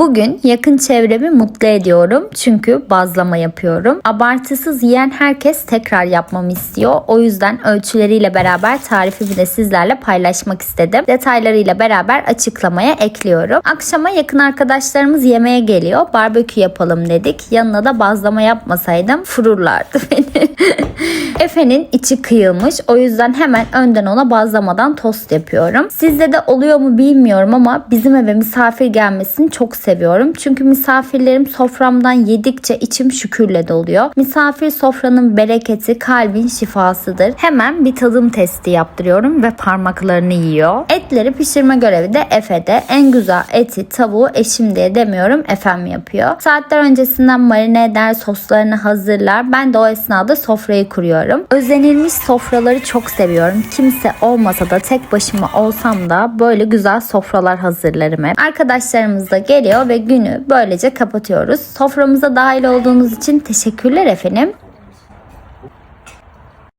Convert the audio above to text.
Bugün yakın çevremi mutlu ediyorum çünkü bazlama yapıyorum. Abartısız yiyen herkes tekrar yapmamı istiyor. O yüzden ölçüleriyle beraber tarifimi de sizlerle paylaşmak istedim. Detaylarıyla beraber açıklamaya ekliyorum. Akşama yakın arkadaşlarımız yemeğe geliyor. Barbekü yapalım dedik. Yanına da bazlama yapmasaydım fururlardı beni. Efe'nin içi kıyılmış. O yüzden hemen önden ona bazlamadan tost yapıyorum. Sizde de oluyor mu bilmiyorum ama bizim eve misafir gelmesini çok seviyorum. Çünkü misafirlerim soframdan yedikçe içim şükürle doluyor. Misafir sofranın bereketi kalbin şifasıdır. Hemen bir tadım testi yaptırıyorum ve parmaklarını yiyor. Etleri pişirme görevi de Efe'de. En güzel eti, tavuğu eşim diye demiyorum Efem yapıyor. Saatler öncesinden marine eder, soslarını hazırlar. Ben de o esnada sofrayı kuruyorum. Özenilmiş sofraları çok seviyorum. Kimse olmasa da tek başıma olsam da böyle güzel sofralar hazırlarım hep. Arkadaşlarımız da geliyor ve günü böylece kapatıyoruz. Soframıza dahil olduğunuz için teşekkürler efendim.